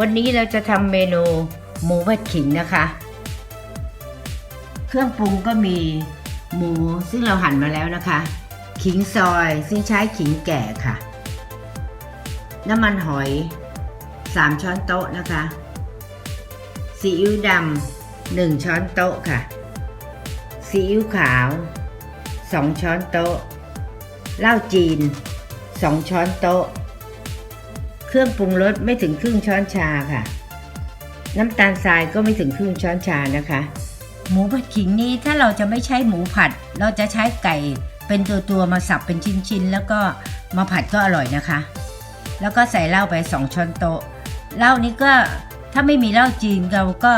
วันนี้เราจะทำเมนูหมูผัดขิงนะคะ เครื่องปรุงก็มีหมูซึ่งเราหั่นมาแล้วนะคะ ขิงซอยซึ่งใช้ขิงแก่ค่ะ น้ำมันหอย 3 ช้อนโต๊ะนะคะ ซีอิ๊วดำ1ช้อนโต๊ะค่ะ ซีอิ๊วขาว 2 ช้อนโต๊ะ เหล้าจีน 2 ช้อนโต๊ะ เครื่องปรุงรสไม่ถึงครึ่งช้อนชาค่ะ น้ำตาลทรายก็ไม่ถึงครึ่งช้อนชานะคะ หมูผัดขิงนี้ถ้าเราจะไม่ใช้หมูผัด เราจะใช้ไก่เป็นตัวตัวๆมาสับเป็นชิ้นๆ แล้วก็มาผัดก็อร่อยนะคะ แล้วก็ใส่เหล้าไป 2 ช้อนโต๊ะเหล้านี้ก็ถ้าไม่มีเหล้าจีนเราก็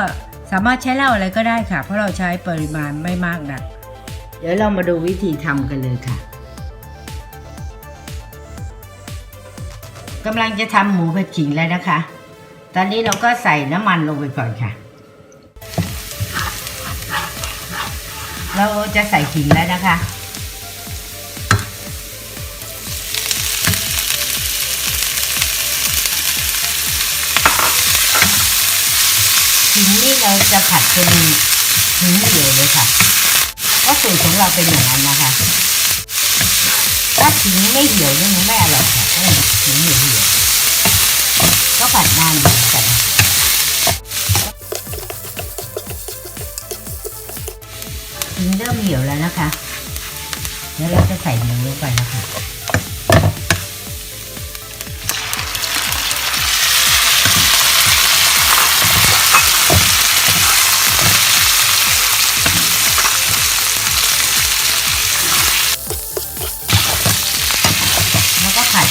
สามารถใช้เหล้าอะไรก็ได้ค่ะ เพราะเราใช้ปริมาณไม่มากนัก เดี๋ยวเรามาดูวิธีทำกันเลยค่ะ กำลังจะทำหมูผัดขิงแล้วนะคะ ตอนนี้เราก็ใส่น้ำมันลงไปก่อนค่ะ เราจะใส่ขิงแล้วนะคะ ขิงนี่เราจะผัดเป็นหิงเหี่ยวเลยค่ะเพราะสูตรของเราเป็นอย่างนั้นนะคะ ถ้าขิงไม่เหี่ยวนี่มันไม่อร่อยค่ะ ต้องขิงเหี่ยวเหี่ยวก็ผัดนานเหมือนกันขิงเริ่มเหี่ยวแล้วนะคะ แล้วเราจะใส่หมูลงไปนะคะ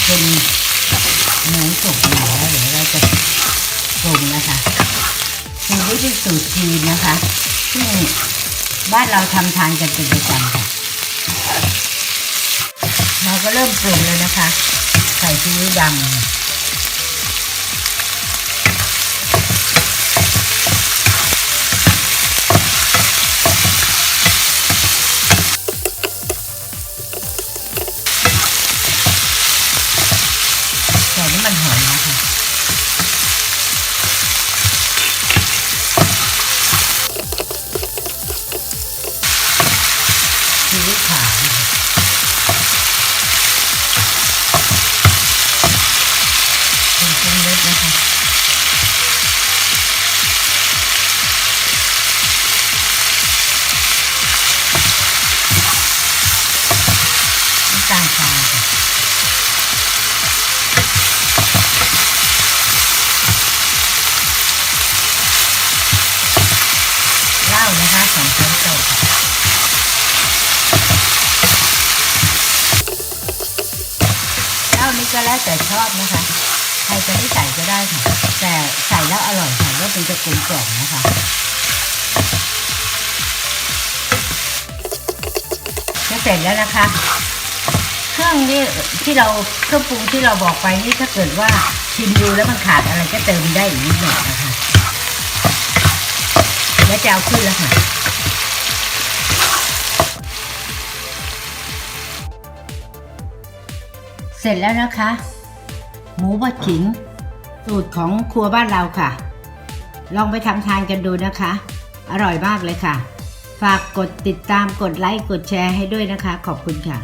แล้วก็ผัดจนหมูสุกหน่อยแล้วเดี๋ยวเราจะปรุงนะคะสูตรนี้เป็นสูตรจีนนะคะ ซึ่งบ้านเราทำทานกันเป็นประจำค่ะ เราก็เริ่มปรุงแล้วนะคะ ใส่ซีอิ๊วดำ นี้ก็แล้วแต่ชอบนะคะ ใครจะไม่ใส่ก็ได้ค่ะ แต่ใส่แล้วอร่อยค่ะแล้วเป็นจะกลมกล่อมนะคะจะเสร็จแล้วนะคะ เครื่องที่ที่เราเครื่องปรุงที่เราบอกไปนี่ถ้าเกิดว่าชิมดูแล้วมันขาดอะไรก็เติมได้อีกนิดหน่อยนะคะ แล้วจะเอาขึ้นแล้วค่ะ เสร็จแล้วนะคะ หมูบดขิง สูตรของครัวบ้านเราค่ะ ลองไปทำทานกันดูนะคะ อร่อยมากเลยค่ะ ฝากกดติดตามกดไลค์กดแชร์ให้ด้วยนะคะ ขอบคุณค่ะ